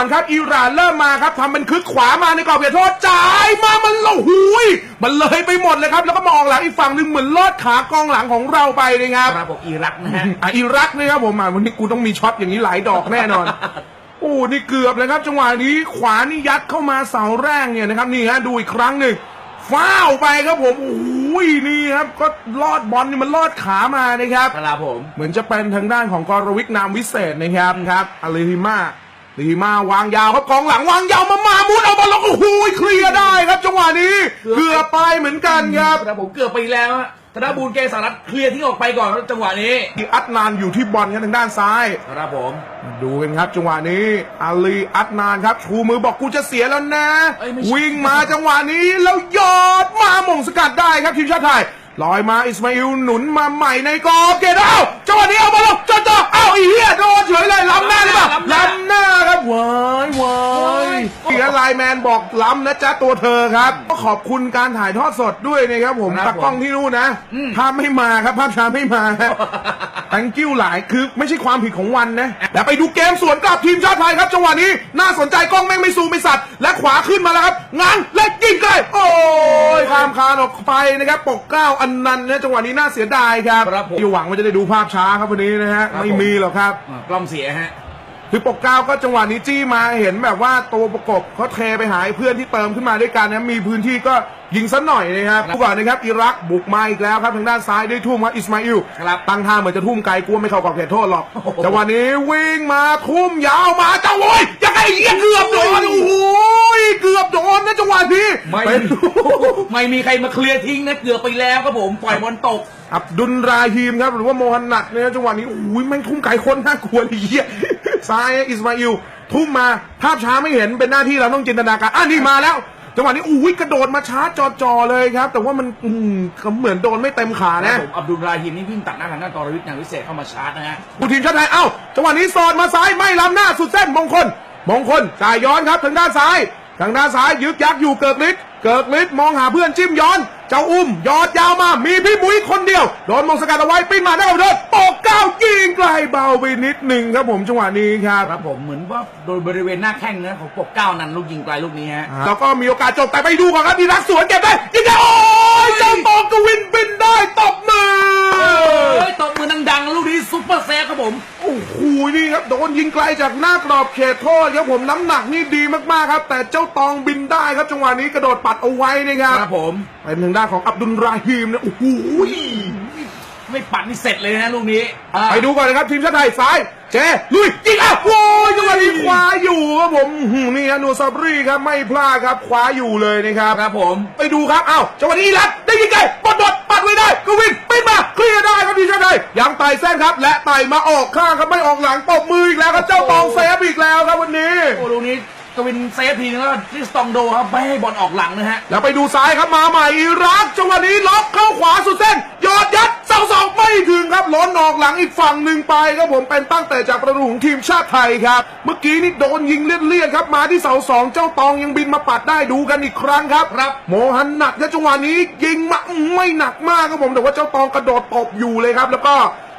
อนครับอิหร่านเริ่มมาครับทำเป็นคึกขวามาในกรอบเขตโทษจ่ายมามันละหุยมันเลยไปหมดเลยครับ แล้วก็มาออกหลังอีกฝั่งหนึ่งเหมือนลอดขากองหลังของเราไปเลยครับครับผมอิรักนะฮะอะอิรักนี่ครับผมอะวันนี้กูต้องมีช็อตอย่างนี้หลายดอกแน่นอนโอ้นี่เกือบเลยครับ จังหวะนี้ขวานี่ยัดเข้ามาเสาแรกเนี่ยนะครับนี่ฮะดูอีกครั้งหนึ่งฟ้าวไปครับผมโอ้ยนี่ครับ ก็ลอดบอลนี่มันลอดขามานะครับครับผม เหมือนจะเป็นทางด้านของกรวิกนามวิเศษนะครับครับอาลีฮิมา ลีฮิมาวางยาวครับกองหลังวางยาวมามามุดเอาบอลแล้วโอ้โหเคลียร์ได้ครับ จังหวะนี้เกือบไปเหมือนกันครับครับผมเกือบไปแล้วฮะธนบูลเกษารัตน์เคลียร์ทิ้งออกไปก่อนครับจังหวะนี้ที่อัดนานอยู่ที่บอลครับทางด้านซ้ายครับผมดูกันครับ จังหวะนี้อาลีอัดนานครับชูมือบอกกูจะเสียแล้วนะเอ้ยไม่ใช่วิ่งมาจังหวะนี้แล้วยอดมาหม่งสกัดได้ครับทีมชาติไทย ลอยมาอิสมาอิลหนุนมาใหม่ในกรอบเกตเอาจังหวะนี้เอาบอลลงจ่อจ่อเอ้าไอีเหี้ยโดนเฉยเลยล้ำหน้าหรือเปล่าล้ำหน้าครับเว้ายเว้ายเสียไลน์แมนบอกล้ำนะจ๊ะตัวเธอครับก็ขอบคุณการถ่ายทอดสดด้วยนะครับผมครับตากล้องที่นู่นนะภาพไม่มาครับภาพช้าไม่มาฮะ thank you หลายคือไม่ใช่ความผิดของวันนะแต่ไปดูเกมสวนกลับทีมชาติไทยครับจังหวะนี้น่าสนใจกล้องแม่งไม่ซูมไม่สัตว์และขวาขึ้นมาแล้วครับงานเล็กยิงไกลโอ้ยข้ามคานออกไปนะครับปกเกล้าอันนันต์นะจังหวะนี้น่าเสียดายครับครับผม ที่หวังว่าจะได้ดูภาพช้าครับวันนี้นะฮะครับไม่ผมมีหรอกครับ อ่ากล้องเสียฮะ คือปกเกล้าก็จังหวะนี้จี้มาเห็นแบบว่าตัวประกบเขาเทไปหาเพื่อนที่เติมขึ้นมาด้วยกันนะมีพื้นที่ก็ยิงสักหน่อยนะครับดูก่อนนะครับอิรักบุกมาอีกแล้วครับทางด้านซ้ายได้ทุ่มครับอิสมาอิลครับ ตั้งท่าเหมือนจะทุ่มไกลกลัวไม่เข้ากรอบเขตโทษหรอกโอ้โห จังหวะนี้วิ่งมาทุ่มยาวมาเจ้าโว้ยยังไงเหี้ยเกือบโดนโอ้โหเกือบโดนนะจังหวะนี้ ไม่เป็นไม่มีใครมาเคลียร์ทิ้งนะเกือบไปแล้วครับผมปล่อยบอลตก อับดุลราฮีมครับหรือว่าโมฮันนัดเนี่ยจังหวะนี้โอ้ยแม่งทุ่มไกลคนน่ากลัวเลยเหี้ยซ้ายอิสมาอิลทุ่มมาภาพช้าไม่เห็นเป็นหน้าที่เราต้องจินตนาการอะนี่มาแล้วจังหวะนี้อุ้ยกระโดดมาชาร์จจอๆเลยครับ แต่ว่ามันอืมเหมือนโดนไม่เต็มขาครันะบผมอับดุลราฮิมนี่วิ่งตัดหน้าทางด้านกรวิทย์นางวิเศษเข้ามาชาร์จนะฮะผู้ทีมชาติไทยเอ้าจังหวะนี้สอดมาซ้ายไม่ล้ำหน้าสุดเส้นมงคลมงคลจ่ายย้อนครับทางด้านซ้าย ทางด้านซ้ายยึกยักอยู่เกิกฤทธิ์เกิกฤทธิ์มองหาเพื่อนจิ้มย้อน เจ้าอุ้มยอดยาวมา มีพี่มุ้ยคนเดียว โดนมงสกัดเอาไว้ปิ้นมาได้กับเดินตกก้าวยิงไกลเบาไปนิดหนึ่งครับผมจังหวะนี้ครับครับผมเหมือนว่าโดยบริเวณหน้าแข้งนะของปกเก้านันลูกยิงไกลลูกนี้ฮะแล้วก็มีโอกาสจบแต่ไปดูก่อนครับดีรักสวนเก็บได้ยิงได้โอ้ยเจ้าตองกวินบินได้ตบมือ เฮ้ยตบมือดังๆลูกนี้ซุปเปอร์เซฟครับผม โอ้โหนี่ครับโดนยิงไกล จากหน้ากรอบเขตโทษครับผมน้ำหนักนี่ดีมากๆครับ แต่เจ้าตองบินได้ครับจังหวะนี้กระโดดปัดเอาไว้นะครับครับผมเป็นทางด้านของอับดุลราฮีมนะโอ้โหไม่ปัดนี่เสร็จเลยนะลูกนี้อ่าไปดูก่อนนะครับทีมชาติไทยซ้ายเจลุยยิงอะโอ้ยจังหวะนี้คว้าอยู่ครับผมอื้อหือนี่ฮะนูซาบรีครับไม่พลาดครับคว้าอยู่เลยนะครับครับผมไปดูครับเอ้าจังหวะนี้อีรัตได้ยิงไกลปดบด ไว้ได้ก็วินปิ้นมาเคลียร์ได้ครับทีมชาติไทยยังไต่เส้นครับ และไต่มาออกข้างครับไม่ออกหลังตบมืออีกแล้วครับเจ้าตองเซฟอีกแล้วครับวันนี้โอ้ลูกนี้ กวินเซฟทีนึงแล้วทริสตองโดครับไม่ให้บอลออกหลังนะฮะ แล้วไปดูซ้ายครับมาใหม่อิรักจังหวะนี้ล็อกเข้าขวาสุดเส้นยอดยัดเสาสองไม่ถึงครับล้นออกหลังอีกฝั่งหนึ่งไปครับผมเป็นตั้งแต่จากประตูของทีมชาติไทยครับ เมื่อกี้นี่โดนยิงเลี่ยนๆครับ มาที่เสาสองเจ้าตองยังบินมาปัดได้ดูกันอีกครั้งครับครับโมฮันหนักและจังหวะนี้ยิงมาไม่หนักมากครับผมแต่ว่าเจ้าตองกระโดดตบอยู่เลยครับ แล้วก็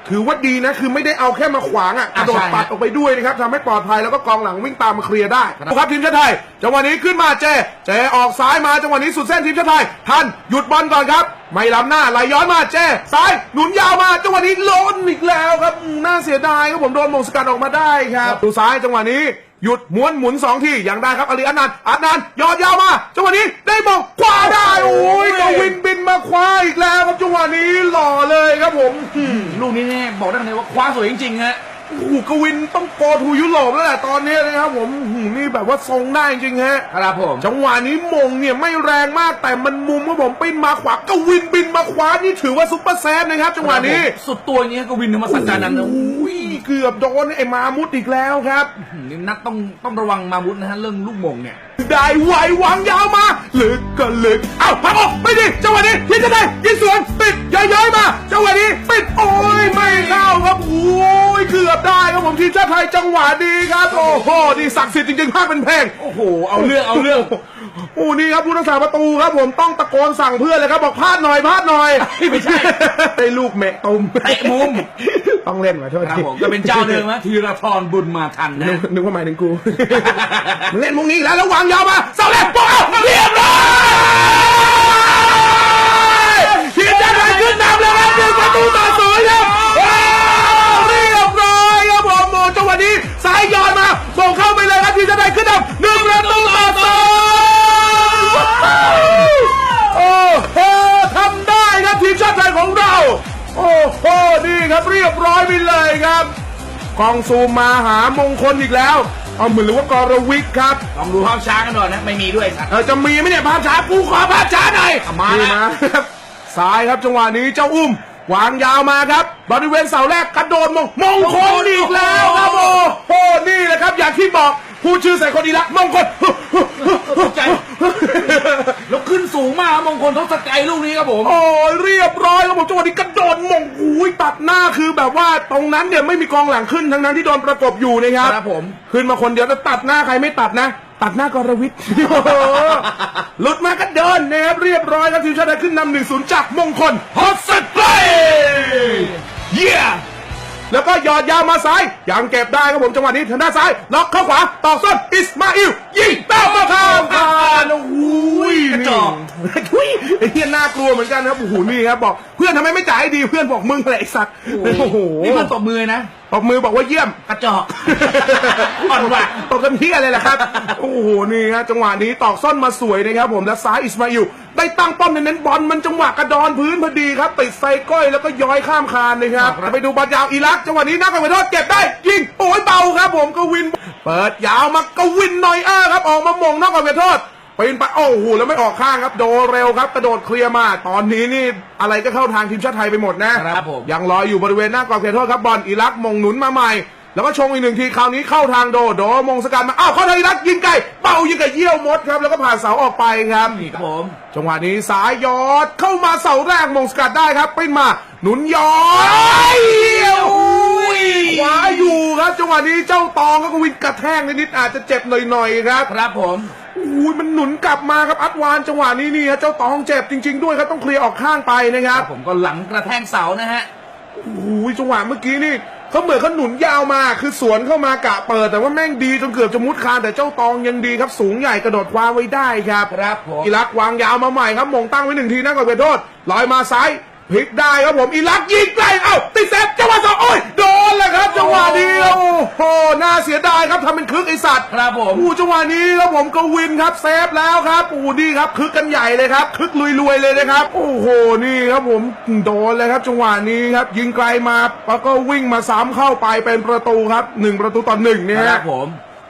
ถือว่าดีนะคือไม่ได้เอาแค่มาขวางอะกระโดดปัดออกไปด้วยนะครับทำให้ปลอดภัยแล้วก็กองหลังวิ่งตามมาเคลียร์ได้ครับทีมชาติไทยจังหวะนี้ขึ้นมาเจ เจออกซ้ายมาจังหวะนี้สุดเส้นทีมชาติไทยท่านหยุดบอลก่อนครับ ไม่ล้ำหน้าไหลย้อนมาเจ ซ้ายหนุนยาวมาจังหวะนี้ล้นอีกแล้วครับอืมน่าเสียดายครับผมโดนมงสกัดออกมาได้ครับดูซ้ายจังหวะนี้ หยุดม้วนหมุนสองทียังได้ครับอาลีอันนันต์อันนันต์ยอดยาวมาจังหวะนี้ได้มงคว้าได้โอ้ยกวินบินมาคว้าอีกแล้วครับจังหวะนี้หล่อเลยครับผมอืมลูกนี้เนี่ยบอกได้เลยว่าคว้าสวยจริงๆฮะ โอ้โหกวินต้องโกทูยุโรปแล้วแหละตอนนี้นะครับผมอื้อหือนี่แบบว่าทรงได้จริงๆฮะ ครับผม จังหวะนี้มงเนี่ยไม่แรงมากแต่มันมุมครับผมปิ้นมาขวากวินบินมาขวานี่ถือว่าซุปเปอร์แซฟนะครับ จังหวะนี้ สุดตัวอย่างเงี้ยกวินธรรมสัจจานันท์นะโอ้ยเกือบโดนไอ้มามุดอีกแล้วครับอืมนี่นัดต้องต้องระวังมาบุญนะฮะเรื่องลูกมงเนี่ย ได้ไหววางยาวมาลึกก็ลึกเอ้าพักออกไปดิจังหวะนี้ที่จะได้ยิงสวนปิดย้อยๆมาจังหวะนี้ปิดโอ้ยไม่เข้าครับโอ้ยเกือบได้ครับผมทีมชาติไทยจังหวะดีครับ โอ้โหดีศักดิ์สิทธิ์จริงๆภาคเป็นเพลงโอ้โหเอาเรื่องเอาเรื่องโอ้นี่ครับผู้รักษาประตูครับผมต้องตะโกนสั่งเพื่อนเลยครับบอกพลาดหน่อยพลาดหน่อยไม่ใช่ได้ลูกแมะตุมเตะมุมต้องเล่นมาโทษครับทีผมก็เป็นเจ้าเดิมนะธีรทรบุญมาทันนึนะกนึกว่าหมายถึงกูมึงเล่นมุกนี้อีกแล้วแล้ววางยาวมาเสาแรกปุ๊บเรียบร้อยทีมชาติไทยขึ้นนำแล้วครับหนึ่งประตูต่อ วะนี้สายยอนมาส่งเข้าไปเลยครับทีมชาติไทยขึ้นนำหนึ่งประตูต่อศูนย์ว้าวโอ้โหทำได้ครับทีมชาติไทยของเรา โอ้โหนี่ครับเรียบร้อยไปเลยครับกองซูมมาหามงคลอีกแล้วเอาเหมือนหรือว่ากรวิทย์ครับลองดูภาพช้ากันหน่อยนะ ไม่มีด้วยสัตว์เออจะมีไหมเนี่ยภาพช้ากูขอภาพช้าหน่อยมานี่แล้วครับซ้ายครับจังหวะนี้เจ้าอุ้ม วางยาวมาครับ บริเวณเสาแรกกระโดดมงมงคลอีกแล้วครับโอ้โหนี่แหละครับอย่างที่บอกพูดชื่อใส่คนอีกแล้วมงคลตกใจแล้วขึ้นสูงมากครับมงคลทศกัยลูกนี้ครับผมโอ้ยเรียบร้อยครับผมจังหวะนี้กระโดดมงอุ้ยตัดหน้าคือแบบว่าตรงนั้นเนี่ยไม่มีกองหลังขึ้นทั้งนั้นที่โดนประกบอยู่นะครับครับผมขึ้นมาคนเดียวแล้วตัดหน้าใครไม่ตัดนะ ตัดหน้ากรวิทย์โอ้โหหลุดมาก็เดินนะครับเรียบร้อยครับทีมชาติไทยขึ้นนำหนึ่งศูนย์จากมงคลฮอสเซตเลเยี่ยแล้วก็หยอดยาวมาซ้ายยังเก็บได้ครับผมจังหวะนี้ทางด้านซ้ายล็อกเข้าขวาต่อส้นอิสมาอิลยิงเต้ามาข้ามคานโอ้โหกระจอกทุยไอ้เหี้ยน่ากลัวเหมือนกันครับโอ้โหนี่ครับบอกเพื่อนทำไมไม่จ่ายให้ดีเพื่อนบอกมึงแหละไอ้สัตว์โอ้โหนี่มันตบมือนะ ตบมือบอกว่าเยี่ยม กระจอกอ่อนว่ะตบกันเฮียเลยแหละครับ โอ้โห นี่ฮะจังหวะนี้ตอกส้นมาสวยนะครับผม และซ้ายอิสมาอิลได้ตั้งป้อมเน้นๆบอลมันจังหวะกระดอนพื้นพอดีครับ ติดไซก้อยแล้วก็ย้อยข้ามคานนะครับครับไปดูบอลยาวอิรักจังหวะนี้นักการโทษเก็บได้ยิงโอ้ยเบาครับ ผมกวิน เปิดยาวมากวินหน่อยอ้าครับ ออกมาหมงนอกการโทษ ปีนไปโอ้โหแล้วไม่ออกข้างครับ โดเร็วครับกระโดดเคลียร์มา ตอนนี้นี่อะไรก็เข้าทางทีมชาติไทยไปหมดนะครับผม ยังลอยอยู่บริเวณหน้ากรอบเขตโทษครับบอลอิรักมงหนุนมาใหม่ แล้วก็ชงอีกหนึ่งทีคราวนี้เข้าทางโดโดมงสกัดมาอ้าวเข้าทางอิรักยิงไกลเป่ายิงกับเยี่ยวมดครับ แล้วก็ผ่านเสาออกไปครับนี่ครับผมจังหวะนี้สายยอดเข้ามาเสาแรกมงสกัดได้ครับปิ้นมา หนุนยอดโอ้ยขวาอยู่ครับจังหวะนี้เจ้าตองก็วินกระแทกนิดๆอาจจะเจ็บหน่อยๆครับ ครับผม อุ้ยมันหนุนกลับมาครับอัดวานจังหวะนี้นี่ฮะเจ้าตองเจ็บจริง ๆ ด้วยครับต้องเคลียร์ออกข้างไปนะคครัรับบผมก็หลังกระแทกเสานะฮะโอ้ยจังหวะเมื่อกี้นี่เขาเหมือนเขาหนุนยาวมาคือสวนเข้ามากะเปิด แต่ว่าแม่งดีจนเกือบจะมุดคานแต่เจ้าตองยังดีครับสูงใหญ่กระโดดคว้าไว้ได้ครับครับผมอิรักวางยาวมาใหม่ครับมงตั้งไว้หนึ่งทีนั่งกับเวทโทษลอยมาซ้าย พลิกได้ครับผมอิรักยิงไกลเอ้าติดเซฟจังหวะสองโอ้ยโดนแล้วครับจังหวะนี้โอ้โหน่าเสียดายครับทำเป็นคึกไอสัตว์ครับผมอู้จังหวะนี้ครับผมก็วินครับเซฟแล้วครับอู้ดีครับคึกกันใหญ่เลยครับคึกลุยๆเลยนะครับโอ้โหนี่ครับผมโดนเลยครับจังหวะนี้ครับยิงไกลมาแล้วก็วิ่งมาซ้ำเข้าไปเป็นประตูครับหนึ่งประตูต่อหนึ่งเนี่ยคฮะรับผม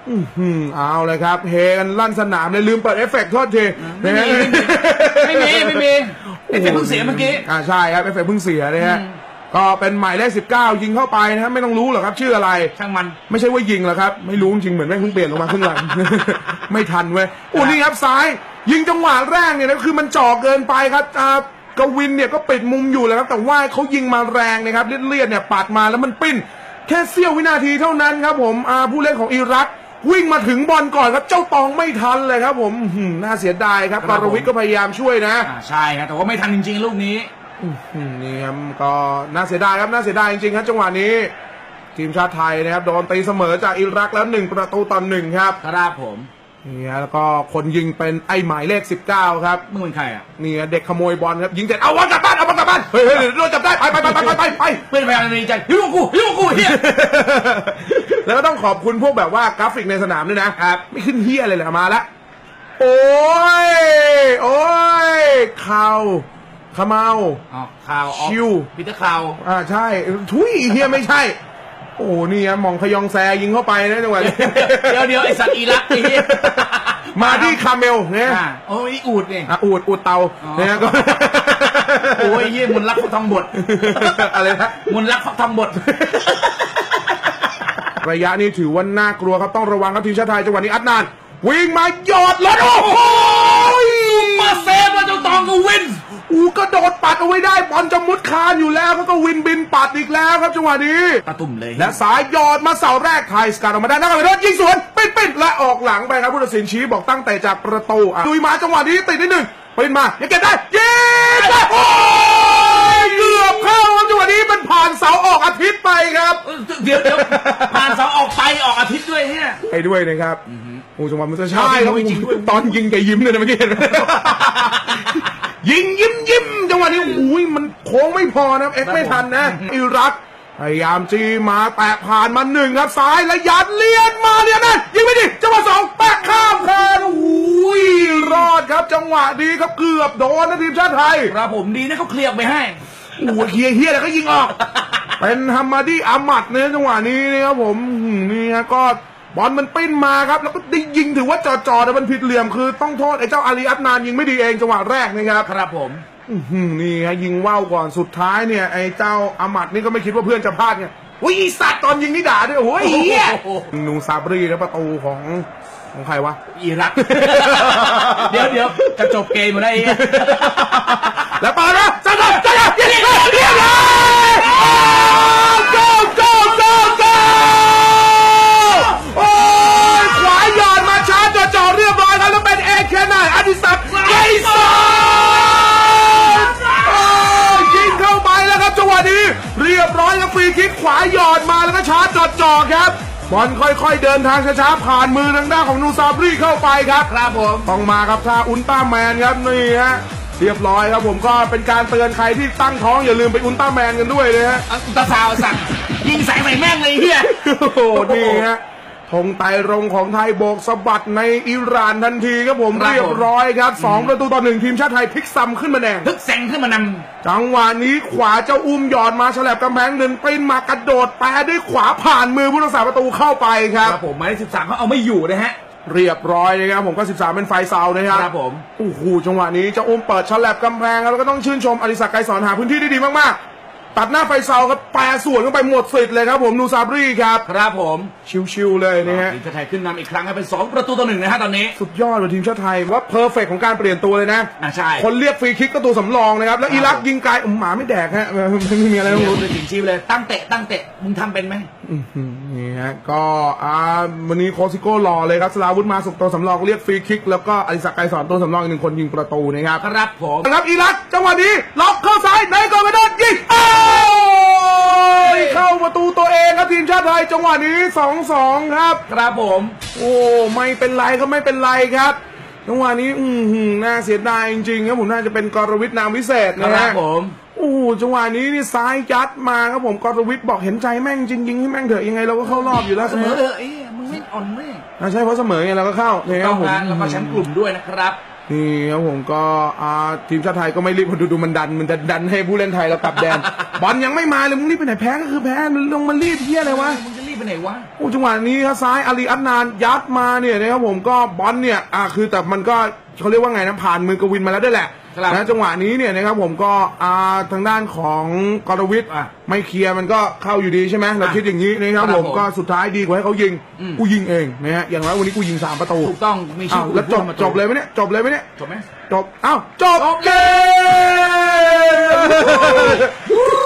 อื้อหือเอาเลยครับเฮกันลั่นสนามเลยลืมเปิดเอฟเฟกต์โทษทีไม่มีไม่มีไม่มี เอฟเฟกต์เพิ่งเสียเมื่อกี้ อ่าใช่ครับเอฟเฟกต์เพิ่งเสียนะฮะอืม ก็เป็นหมายเลขสิบเก้ายิงเข้าไปนะครับไม่ต้องรู้หรอกครับ ชื่ออะไร ช่างมัน ไม่ใช่ว่ายิงหรอกครับ ไม่รู้จริงเหมือนแม่งเพิ่งเปลี่ยนลงมาครึ่งหลัง ไม่ทันเว้ยอู้นี่ครับซ้าย ยิงจังหวะแรกเนี่ยนะคือมันจ่อเกินไปครับอ่ากวินเนี่ยก็ปิดมุมอยู่แล้วครับ แต่ว่าเขายิงมาแรงนะครับเลียดๆเนี่ยปัดมาแล้วมันปิ้น แค่เสี้ยววินาทีเท่านั้นครับผมอ่าผู้เล่นของอิรัก วิ่งมาถึงบอลก่อนครับเจ้าตองไม่ทันเลยครับ ผมอื้อหือน่าเสียดายครับครักบผม รวิทย์ก็พยายามช่วยนะอ่าใช่ครับแต่ว่าไม่ทันจริงๆลูกนี้อืมนี่ครับก็น่าเสียดายครับน่าเสียดายจริงๆครับจังหวะนี้ ทีมชาติไทยนะครับโดนตีเสมอจากอิรักแล้วหนึ่งประตูต่อหนึ่งครับครับผมนี่ฮะแล้วก็คนยิงเป็นไอ้หมายเลข 19 ครับ มึงเป็นใครอะนี่ฮะเด็กขโมยบอลครับยิงเสร็จเอาบอลกลับบ้านเอาบอลกลับบ้านเฮ้ยเฮ้ยเดี๋ยวโดนจับได้ไปไปไปไปไปไปไป เพื่อนพยายามดีใจฮิวกูฮิวกูเฮีย แล้วก็ต้องขอบคุณพวกแบบว่ากราฟิกในสนามด้วยนะครับ ไม่ขึ้นเฮียอะไรเลยมาละ โอ้ย โอ้ยเข่าขมเมาอ๋อข่าวออกชิว ปีเตอร์ข่าว อ่าใช่ ทุยเฮียไม่ใช่ โอ้นี่ฮะมองพยองแซยิงเข้าไปนะจังหวะนี้ เดี๋ยวเดี๋ยวไอสัตว์อีรักไอ้เหี้ยมาที่คาเมลเนี่ยอ่าโอ้ยอูดนี่อะอูดอูดเตาอ๋อ เนี่ยก็ โอ้ยเยี่ยมนต์รักเขาทำบท อะไรนะมนต์รักเขาทำบท ระยะนี้ถือว่าน่ากลัวครับต้องระวังครับทีมชาติไทยจังหวะนี้อัดนาน วิ่งมาหยอดแล้วโอ้โหมาเซฟแล้วเจ้าตองก็วินอูกระโดดปัดเอาไว้ได้บอลจะมุดคานอยู่แล้วเขาก็วินบินปัดอีกแล้วครับจังหวะนี้ตะตุ่มเลยและสายหยอดมาเสาแรกไทยสกัดออกมาได้นักเตะยิงสวนปิดปิดและออกหลังไปครับผู้ตัดสินชี้บอกตั้งแต่จากประตูอะดุยมาจังหวะนี้ติดนิดหนึ่งปิดมายังเก็บได้ยิงโอ้ยเกือ บเข้าครับจังหวะนี้มันผ่านเสาออกอาทิตย์ไปครับเออเดี๋ยวเดี๋ยวผ่านเสาออกไปออกอาทิตย์ด้วยเนี่ย ไปด้วยนะครับโอ้จังหวะมันจะใช่ใช่ครับจริงๆด้วยตอนยิงแกยิ้มเลยนะเมื่อกี้เห็นไหมยิงยิ้มยิ้มจังหวะนี้อุ้ยมันโค้งไม่พอนะเอ็กซ์ไม่ทันนะอิรักพยายามจีมาแตะผ่านมาหนึ่งครับซ้ายแล้วยัดเลียนมาเลียนนะยิงไม่ดิจังหวะสองแตะข้ามคานอุ้ยรอดครับจังหวะดีครับเกือบโดนนะทีมชาติไทยครับผมดีนะเขาเคลียร์ไปให้ โอ้โหเฮียเฮียแล้วก็ยิงออก เป็นฮัมมาดีอามัดเนี่ยจังหวะนี้นะครับผมอืมนี่ฮะก็บอลมันปิ้นมาครับ แล้วก็ได้ยิงถือว่าจอๆแต่มันผิดเหลี่ยมคือต้องโทษไอ้เจ้าอาลีอัตนานยิงไม่ดีเองจังหวะแรกนะครับ ครับผม อื้อหือนี่ฮะยิงว่าวก่อนสุดท้ายเนี่ยไอ้เจ้าอามัดนี่ก็ไม่คิดว่าเพื่อนจะพลาดไงโอ้ยอีสัตว์ตอนยิงนี่ด่าด้วยโอ้ยเฮียนูซาบรีแล้วประตูของของใครวะ อิรัก เดี๋ยวเดี๋ยวจะจบเกมมาได้เองแล้วปานะจัดจัดจัดจัดยิงเลยยิงเลยโกโกโกโกโอ้ยขวาหยอดมาช้าจ่อจ่อเรียบร้อยครับแล้วเป็นเอเคนายอดิศักดิ์ไกรสอนโอ้ยยิงเข้าไปแล้วครับจังหวะ นี้เรียบร้อยแล้วฟรีคิกขวาหยอดมาแล้วก็ช้าจ่อจ่อครับบอลค่อยๆ เดินทางช้าๆผ่านมือทางด้านของนูซาบรีเข้าไปครับ ครับผม ต้องมาครับท่าอุลตร้าแมนครับนี่ฮะ เรียบร้อยครับผมก็เป็นการเตือนใครที่ตั้งท้องอย่าลืมไปอุลตร้าแมนกันด้วยนะฮะเอาตาสาวสั่งยิงใส่ใส่แม่งเลยเฮียโอ้โหนี่ฮะธงไตรรงของไทยโบกสะบัดในอิหร่านทันทีครับผมครับผมเรียบร้อยครับสองประตูต่อหนึ่งทีมชาติไทยพลิกซ้ำขึ้นมาแดงทึกแซงขึ้นมานจังหวะนี้ขวาเจ้าอุ้มหยอดมาฉลับกำแพงหนึ่งปริ้นมากระโดดแปรด้วยขวาผ่านมือผู้รักษาประตูเข้าไปคำรับ ครับผมหมายเลขสิบสามเขาเอาไม่อยู่นะฮะ เรียบร้อยนะครับผมก็ 13 เป็นไฟเซานะครับครับผม โอ้โหจังหวะนี้เจะอุ้มเปิดฉลับกำแพงครับแล้วก็ต้องชื่นชมอดิศักดิ์ไกรสอนหาพื้นที่ได้ดีมากๆ ตัดหน้าไฟเซาครับแปรส่วนเข้าไปหมดสิทธิ์เลยครับผมนูซาบรีครับ ครับผมชิวๆเลยนะฮะ ทีมชาติไทยขึ้นนำอีกครั้งครับเป็นสองประตูต่อหนึ่งนะฮะตอนนี้สุดยอดเลยทีมชาติไทยว่าเพอร์เฟกของการเปลี่ยนตัวเลยนะ อะใช่ คนเรียกฟรีคิกก็ตัวสำรองนะครับ แล้วอิรักยิงไกลอืมหมาไม่แดกฮะไม่มีอะไรเดี๋ต้องยวรู้เลยถึงชีพเลยตั้งเตะตั้งเตะมึงทำเป็นไหม อื้อหือ นี่ฮะก็อ่าวันนี้โคชซิโก้รอเลยครับสลาวุธมาสุกตัวสำรองเรียกฟรีคิก แล้วก็อดิศักดิ์ไกรสอนตัวสำรองอีกหนึ่งคนยิงประตูนะครับครับผมนะครับอิรักจังหวะนี้ล็อกเข้าซ้ายในกองกระโดดยิงโอ้ยเข้าประตูตัวเองครับทีมชาติไทยจังหวะนี้2อสองครับ ครับผม โอ้ไม่เป็นไรก็ไม่เป็นไรครับจังหวะนี้อือหือน่าเสียดายจริงๆครับผมน่าจะเป็นกรวิทย์นามวิเศษคนะรัฮะ บผม โอ้โหจังหวะนี้นี่ซ้ายยัดมาครับผมกรวิทย์บอกเห็นใจแม่งจริงยิงให้แม่งเถอะยังไงเราก็เข้ารอบอยู่แล้วเสมอเออเอ้ยมึงไม่อ่อนแม่อ่าใช่เพราะเสมอไงเราก็เข้านี่คต้รัอบงผมนะแล้วก็แชมป์กลุ่มด้วยนะครับ นี่ครับผมก็อ่าทีมชาติไทยก็ไม่รีบดูดูมันดัน มันจะดันให้ผู้เล่นไทยเรากลับแดน บอลยังไม่มาเลยมึงรีบไปไหนแพ้ก็คือแพ้ลงมารีบเที่ยอะไรวะมึงจะรีบไปไหนวะ โอ้จังหวะนี้ครับซ้ายอาลีอัตนานยัดมาเนี่ยนะครับผมก็บอลเนี่ยอ่าคือแต่มันก็เขาเรียกว่าไงนะผ่านมือกวินมาแล้วด้วยแหละ ครับ นะจังหวะนี้เนี่ยนะครับผมก็อ่าทางด้านของกรวิทย์อะ ไม่เคลียร์มันก็เข้าอยู่ดีใช่ไหมเราคิดอย่างนี้นะครับครับผมผมก็สุดท้ายดีกว่าให้เขายิงอืม กูยิงเองนะฮะอย่างน้อยวันนี้กูยิงสามประตูถูกต้องมีชื่อ้าอวแล้วจบจบเลยไหมเนี่ยจบเลยไหมเนี่ย จบไหม จบอ้าวจบเกม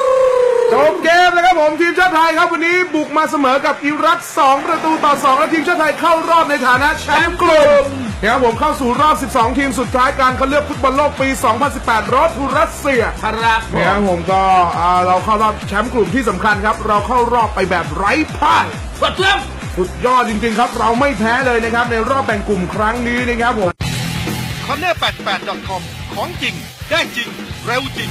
จบเกมแล้วครับผมทีมชาติไทยครับวันนี้บุกมาเสมอกับอิรัก2ประตูต่อ2และทีมชาติไทยเข้ารอบในฐานะแชมป์กลุ่มนะครับผมเข้าสู่รอบ 12 ทีมสุดท้ายการคัดเลือกฟุตบอลโลกปี 2018 รอบทูรัสเซียครับผนะครับมผมก็อ่าเราเข้ารอบแชมป์กลุ่มที่สำคัญครับ เราเข้ารอบไปแบบไร้พ่ายกดเชื่อมสุดยอดจริงๆครับ เราไม่แพ้เลยนะครับในรอบแบ่งกลุ่มครั้งนี้นะครับผม c o r n e r 88 com ของจริง ได้จริง เร็วจริง